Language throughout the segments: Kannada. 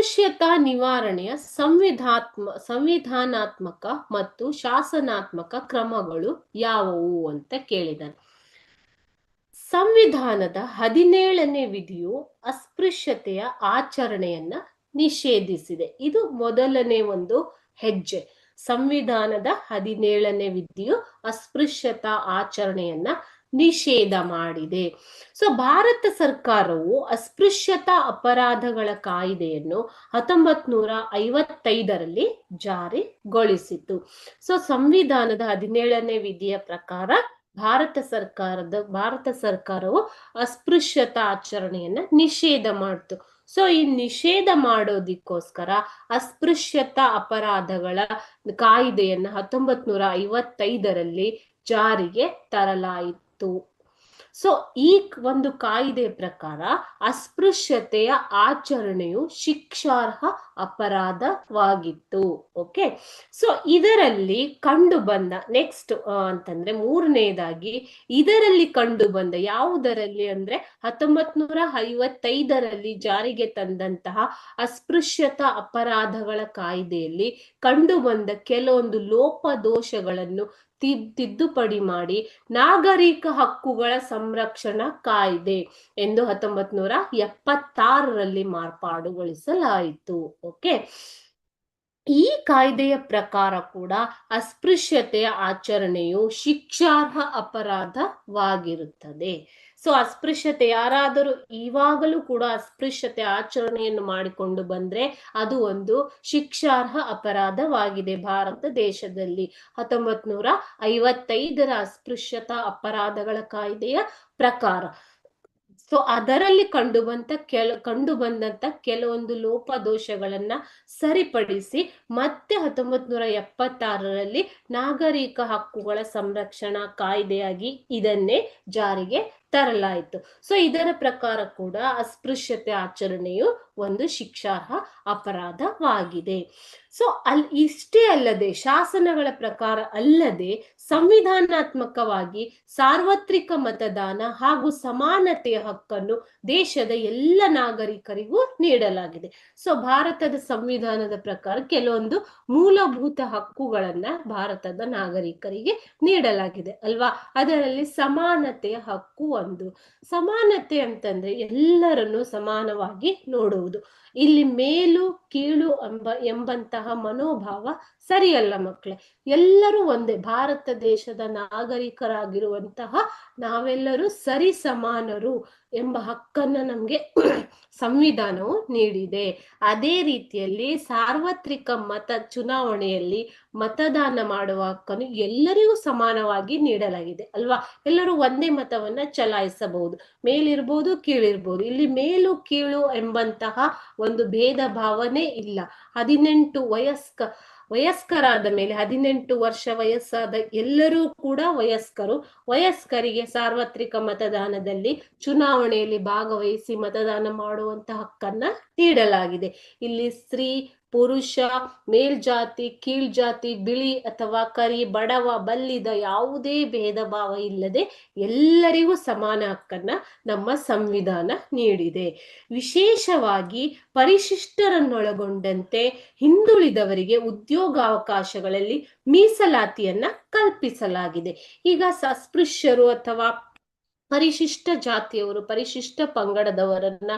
ಅಸ್ಪೃಶ್ಯತಾ ನಿವಾರಣೆಯ ಸಂವಿಧಾತ್ಮ, ಸಂವಿಧಾನಾತ್ಮಕ ಮತ್ತು ಶಾಸನಾತ್ಮಕ ಕ್ರಮಗಳು ಯಾವುವು ಅಂತ ಕೇಳಿದಾನೆ ಸಂವಿಧಾನದ ಹದಿನೇಳನೇ ವಿಧಿಯು ಅಸ್ಪೃಶ್ಯತೆಯ ಆಚರಣೆಯನ್ನ ನಿಷೇಧಿಸಿದೆ. ಇದು ಮೊದಲನೇ ಒಂದು ಹೆಜ್ಜೆ. ಸಂವಿಧಾನದ ಹದಿನೇಳನೇ ವಿಧಿಯು ಅಸ್ಪೃಶ್ಯತಾ ಆಚರಣೆಯನ್ನ ನಿಷೇಧ ಮಾಡಿದೆ. ಸೊ ಭಾರತ ಸರ್ಕಾರವು ಅಸ್ಪೃಶ್ಯತಾ ಅಪರಾಧಗಳ ಕಾಯ್ದೆಯನ್ನು ಹತ್ತೊಂಬತ್ ನೂರ ಐವತ್ತೈದರಲ್ಲಿ ಜಾರಿಗೊಳಿಸಿತು ಸೊ ಸಂವಿಧಾನದ ಹದಿನೇಳನೇ ವಿಧಿಯ ಪ್ರಕಾರ ಭಾರತ ಸರ್ಕಾರದ, ಭಾರತ ಸರ್ಕಾರವು ಅಸ್ಪೃಶ್ಯತಾ ಆಚರಣೆಯನ್ನ ನಿಷೇಧ ಮಾಡ್ತು. ಸೊ ಈ ನಿಷೇಧ ಮಾಡೋದಿಕ್ಕೋಸ್ಕರ ಅಸ್ಪೃಶ್ಯತಾ ಅಪರಾಧಗಳ ಕಾಯ್ದೆಯನ್ನ ಹತ್ತೊಂಬತ್ ನೂರ ಐವತ್ತೈದರಲ್ಲಿ ಜಾರಿಗೆ ತರಲಾಯಿತು. ಸೊ ಈ ಒಂದು ಕಾಯಿದೆ ಪ್ರಕಾರ ಅಸ್ಪೃಶ್ಯತೆಯ ಆಚರಣೆಯು ಶಿಕ್ಷಾರ್ಹ ಅಪರಾಧವಾಗಿತ್ತು. ಓಕೆ ಸೊ ಇದರಲ್ಲಿ ಕಂಡು ಬಂದ ನೆಕ್ಸ್ಟ್ ಅಂತಂದ್ರೆ ಮೂರನೇದಾಗಿ ಇದರಲ್ಲಿ ಕಂಡು ಬಂದ ಯಾವುದರಲ್ಲಿ ಅಂದ್ರೆ ಹತ್ತೊಂಬತ್ ನೂರ ಐವತ್ತೈದರಲ್ಲಿ ಜಾರಿಗೆ ತಂದಂತಹ ಅಸ್ಪೃಶ್ಯತಾ ಅಪರಾಧಗಳ ಕಾಯ್ದೆಯಲ್ಲಿ ಕಂಡು ಬಂದ ಕೆಲವೊಂದು ಲೋಪದೋಷಗಳನ್ನು ತಿದ್ದುಪಡಿ ಮಾಡಿ ನಾಗರಿಕ ಹಕ್ಕುಗಳ ಸಂರಕ್ಷಣಾ ಕಾಯ್ದೆ ಎಂದು ಹತ್ತೊಂಬತ್ ನೂರ ಎಪ್ಪತ್ತಾರರಲ್ಲಿ ಮಾರ್ಪಾಡುಗೊಳಿಸಲಾಯಿತು. ಓಕೆ ಈ ಕಾಯ್ದೆಯ ಪ್ರಕಾರ ಕೂಡ ಅಸ್ಪೃಶ್ಯತೆಯ ಆಚರಣೆಯು ಶಿಕ್ಷಾರ್ಹ ಅಪರಾಧವಾಗಿರುತ್ತದೆ. ಸೊ ಅಸ್ಪೃಶ್ಯತೆ, ಯಾರಾದರೂ ಇವಾಗಲೂ ಕೂಡ ಅಸ್ಪೃಶ್ಯತೆ ಆಚರಣೆಯನ್ನು ಮಾಡಿಕೊಂಡು ಬಂದ್ರೆ ಅದು ಒಂದು ಶಿಕ್ಷಾರ್ಹ ಅಪರಾಧವಾಗಿದೆ ಭಾರತ ದೇಶದಲ್ಲಿ. ಹತ್ತೊಂಬತ್ ನೂರ ಐವತ್ತೈದರ ಅಸ್ಪೃಶ್ಯತಾ ಅಪರಾಧಗಳ ಕಾಯ್ದೆಯ ಪ್ರಕಾರ. ಸೊ ಅದರಲ್ಲಿ ಕಂಡು ಬಂತ ಕೆಲ, ಕಂಡು ಬಂದಂತ ಕೆಲವೊಂದು ಲೋಪದೋಷಗಳನ್ನ ಸರಿಪಡಿಸಿ ಮತ್ತೆ ಹತ್ತೊಂಬತ್ ನೂರ ಎಪ್ಪತ್ತಾರರಲ್ಲಿ ನಾಗರಿಕ ಹಕ್ಕುಗಳ ಸಂರಕ್ಷಣಾ ಕಾಯ್ದೆಯಾಗಿ ಇದನ್ನೇ ಜಾರಿಗೆ ತರಲಾಯಿತು ಸೊ ಇದರ ಪ್ರಕಾರ ಕೂಡ ಅಸ್ಪೃಶ್ಯತೆ ಆಚರಣೆಯು ಒಂದು ಶಿಕ್ಷಾರ್ಹ ಅಪರಾಧವಾಗಿದೆ. ಸೊ ಅಲ್, ಇಷ್ಟೇ ಅಲ್ಲದೆ ಶಾಸನಗಳ ಪ್ರಕಾರ ಅಲ್ಲದೆ ಸಂವಿಧಾನಾತ್ಮಕವಾಗಿ ಸಾರ್ವತ್ರಿಕ ಮತದಾನ ಹಾಗೂ ಸಮಾನತೆಯ ಹಕ್ಕನ್ನು ದೇಶದ ಎಲ್ಲ ನಾಗರಿಕರಿಗೂ ನೀಡಲಾಗಿದೆ. ಸೊ ಭಾರತದ ಸಂವಿಧಾನದ ಪ್ರಕಾರ ಕೆಲವೊಂದು ಮೂಲಭೂತ ಹಕ್ಕುಗಳನ್ನ ಭಾರತದ ನಾಗರಿಕರಿಗೆ ನೀಡಲಾಗಿದೆ ಅಲ್ವಾ? ಅದರಲ್ಲಿ ಸಮಾನತೆಯ ಹಕ್ಕು ಒಂದು ಸಮಾನತೆ ಅಂತಂದ್ರೆ ಎಲ್ಲರನ್ನು ಸಮಾನವಾಗಿ ನೋಡುವುದು. ಇಲ್ಲಿ ಮೇಲು, ಕೀಳು ಎಂಬ, ಎಂಬಂತಹ ಮನೋಭಾವ ಸರಿಯಲ್ಲ ಮಕ್ಕಳೇ ಎಲ್ಲರೂ ಒಂದೇ, ಭಾರತ ದೇಶದ ನಾಗರಿಕರಾಗಿರುವಂತಹ ನಾವೆಲ್ಲರೂ ಸರಿ ಸಮಾನರು ಎಂಬ ಹಕ್ಕನ್ನ ನಮ್ಗೆ ಸಂವಿಧಾನವು ನೀಡಿದೆ. ಅದೇ ರೀತಿಯಲ್ಲಿ ಸಾರ್ವತ್ರಿಕ ಮತ ಚುನಾವಣೆಯಲ್ಲಿ ಮತದಾನ ಮಾಡುವ ಹಕ್ಕನ್ನು ಎಲ್ಲರಿಗೂ ಸಮಾನವಾಗಿ ನೀಡಲಾಗಿದೆ ಅಲ್ವಾ? ಎಲ್ಲರೂ ಒಂದೇ ಮತವನ್ನ ಚಲಾಯಿಸಬಹುದು. ಮೇಲಿರ್ಬೋದು, ಕೀಳಿರ್ಬೋದು. ಇಲ್ಲಿ ಮೇಲು, ಕೀಳು ಎಂಬಂತಹ ಒಂದು ಭೇದ ಭಾವನೆ ಇಲ್ಲ. ಹದಿನೆಂಟು ವಯಸ್ಕ ವಯಸ್ಕರಾದ ಮೇಲೆ ಹದಿನೆಂಟು ವರ್ಷ ವಯಸ್ಸಾದ ಎಲ್ಲರೂ ಕೂಡ ವಯಸ್ಕರು. ವಯಸ್ಕರಿಗೆ ಸಾರ್ವತ್ರಿಕ ಮತದಾನದಲ್ಲಿ ಚುನಾವಣೆಯಲ್ಲಿ ಭಾಗವಹಿಸಿ ಮತದಾನ ಮಾಡುವಂತ ಹಕ್ಕನ್ನ ನೀಡಲಾಗಿದೆ. ಇಲ್ಲಿ ಸ್ತ್ರೀ ಪುರುಷ, ಮೇಲ್ಜಾತಿ, ಕೀಳ್ಜಾತಿ, ಬಿಳಿ ಅಥವಾ ಕರಿ, ಬಡವ, ಬಲ್ಲಿದ ಯಾವುದೇ ಭೇದ ಭಾವ ಇಲ್ಲದೆ ಎಲ್ಲರಿಗೂ ಸಮಾನ ಹಕ್ಕನ್ನ ನಮ್ಮ ಸಂವಿಧಾನ ನೀಡಿದೆ. ವಿಶೇಷವಾಗಿ ಪರಿಶಿಷ್ಟರನ್ನೊಳಗೊಂಡಂತೆ ಹಿಂದುಳಿದವರಿಗೆ ಉದ್ಯೋಗಾವಕಾಶಗಳಲ್ಲಿ ಮೀಸಲಾತಿಯನ್ನ ಕಲ್ಪಿಸಲಾಗಿದೆ. ಈಗ ಸಸ್ಪೃಶ್ಯರು ಅಥವಾ ಪರಿಶಿಷ್ಟ ಜಾತಿಯವರು, ಪರಿಶಿಷ್ಟ ಪಂಗಡದವರನ್ನ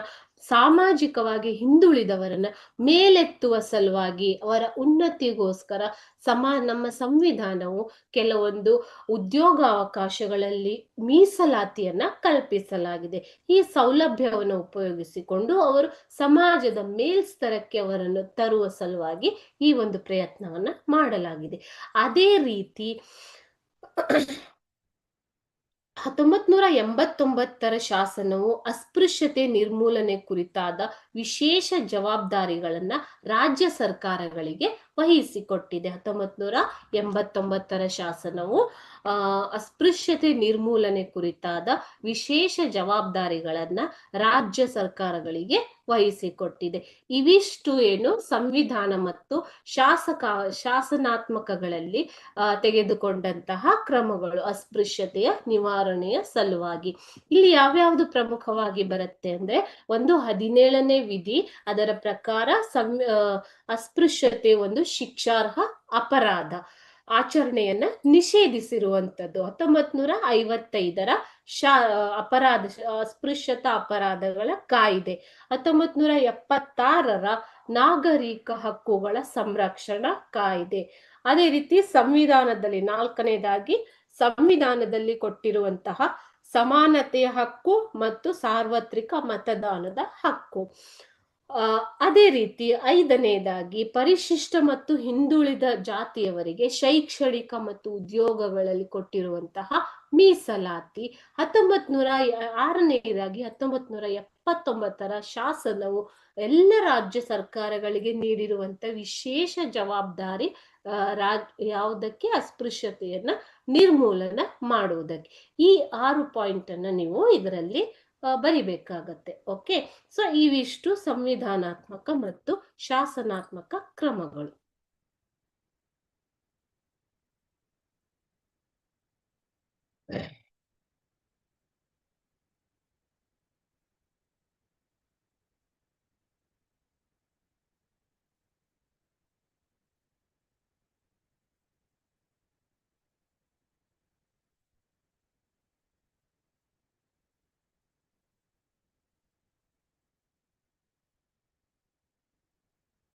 ಸಾಮಾಜಿಕವಾಗಿ ಹಿಂದುಳಿದವರನ್ನ ಮೇಲೆತ್ತುವ ಸಲುವಾಗಿ ಅವರ ಉನ್ನತಿಗೋಸ್ಕರ ಸಮಾ, ನಮ್ಮ ಸಂವಿಧಾನವು ಕೆಲವೊಂದು ಉದ್ಯೋಗಾವಕಾಶಗಳಲ್ಲಿ ಮೀಸಲಾತಿಯನ್ನ ಕಲ್ಪಿಸಲಾಗಿದೆ. ಈ ಸೌಲಭ್ಯವನ್ನು ಉಪಯೋಗಿಸಿಕೊಂಡು ಅವರು ಸಮಾಜದ ಮೇಲ್ಸ್ತರಕ್ಕೆ ಅವರನ್ನು ತರುವ ಸಲುವಾಗಿ ಈ ಒಂದು ಪ್ರಯತ್ನವನ್ನ ಮಾಡಲಾಗಿದೆ. ಅದೇ ರೀತಿ ಹತ್ತೊಂಬತ್ ನೂರ ಎಂಬತ್ತೊಂಬತ್ತರ ಶಾಸನವು ಅಸ್ಪೃಶ್ಯತೆ ನಿರ್ಮೂಲನೆ ಕುರಿತಾದ ವಿಶೇಷ ಜವಾಬ್ದಾರಿಗಳನ್ನ ರಾಜ್ಯ ಸರ್ಕಾರಗಳಿಗೆ ವಹಿಸಿಕೊಟ್ಟಿದೆ. ಹತ್ತೊಂಬತ್ ನೂರ ಎಂಬತ್ತೊಂಬತ್ತರ ಶಾಸನವು ಅಸ್ಪೃಶ್ಯತೆ ನಿರ್ಮೂಲನೆ ಕುರಿತಾದ ವಿಶೇಷ ಜವಾಬ್ದಾರಿಗಳನ್ನ ರಾಜ್ಯ ಸರ್ಕಾರಗಳಿಗೆ ವಹಿಸಿಕೊಟ್ಟಿದೆ. ಇವಿಷ್ಟು ಏನು ಸಂವಿಧಾನ ಮತ್ತು ಶಾಸಕ, ಶಾಸನಾತ್ಮಕಗಳಲ್ಲಿ ತೆಗೆದುಕೊಂಡಂತಹ ಕ್ರಮಗಳು ಅಸ್ಪೃಶ್ಯತೆಯ ನಿವಾರಣೆಯ ಸಲುವಾಗಿ. ಇಲ್ಲಿ ಯಾವ್ಯಾವ್ದು ಪ್ರಮುಖವಾಗಿ ಬರುತ್ತೆ ಅಂದ್ರೆ ಒಂದು ಹದಿನೇಳನೇ ವಿಧಿ, ಅದರ ಪ್ರಕಾರ ಸಂ ಅಸ್ಪೃಶ್ಯತೆ ಒಂದು ಶಿಕ್ಷಾರ್ಹ ಅಪರಾಧ. ಆಚರಣೆಯನ್ನ ನಿಷೇಧಿಸಿರುವಂಥದ್ದು ಹತ್ತೊಂಬತ್ ನೂರ ಐವತ್ತೈದರ ಶಾ ಅಪರಾಧ ಅಸ್ಪೃಶ್ಯತಾ ಅಪರಾಧಗಳ ಕಾಯ್ದೆ. ಹತ್ತೊಂಬತ್ ನೂರ ಎಪ್ಪತ್ತಾರರ ನಾಗರಿಕ ಹಕ್ಕುಗಳ ಸಂರಕ್ಷಣಾ ಕಾಯ್ದೆ. ಅದೇ ರೀತಿ ಸಂವಿಧಾನದಲ್ಲಿ ನಾಲ್ಕನೇದಾಗಿ ಸಂವಿಧಾನದಲ್ಲಿ ಕೊಟ್ಟಿರುವಂತಹ ಸಮಾನತೆಯ ಹಕ್ಕು ಮತ್ತು ಸಾರ್ವತ್ರಿಕ ಮತದಾನದ ಹಕ್ಕು. ಅದೇ ರೀತಿ ಐದನೇದಾಗಿ ಪರಿಶಿಷ್ಟ ಮತ್ತು ಹಿಂದುಳಿದ ಜಾತಿಯವರಿಗೆ ಶೈಕ್ಷಣಿಕ ಮತ್ತು ಉದ್ಯೋಗಗಳಲ್ಲಿ ಕೊಟ್ಟಿರುವಂತಹ ಮೀಸಲಾತಿ. ಹತ್ತೊಂಬತ್ ನೂರ ಆರನೇದಾಗಿ ಹತ್ತೊಂಬತ್ ನೂರ ಎಪ್ಪತ್ತೊಂಬತ್ತರ ಶಾಸನವು ಎಲ್ಲ ರಾಜ್ಯ ಸರ್ಕಾರಗಳಿಗೆ ನೀಡಿರುವಂತ ವಿಶೇಷ ಜವಾಬ್ದಾರಿ ರಾಜ್, ಯಾವುದಕ್ಕೆ? ಅಸ್ಪೃಶ್ಯತೆಯನ್ನ ನಿರ್ಮೂಲನ ಮಾಡುವುದಕ್ಕೆ. ಈ ಆರು ಪಾಯಿಂಟ್ ಅನ್ನ ನೀವು ಇದರಲ್ಲಿ ಬರಿಬೇಕಾಗತ್ತೆ. ಓಕೆ ಸೊ ಇವಿಷ್ಟು ಸಂವಿಧಾನಾತ್ಮಕ ಮತ್ತು ಶಾಸನಾತ್ಮಕ ಕ್ರಮಗಳು.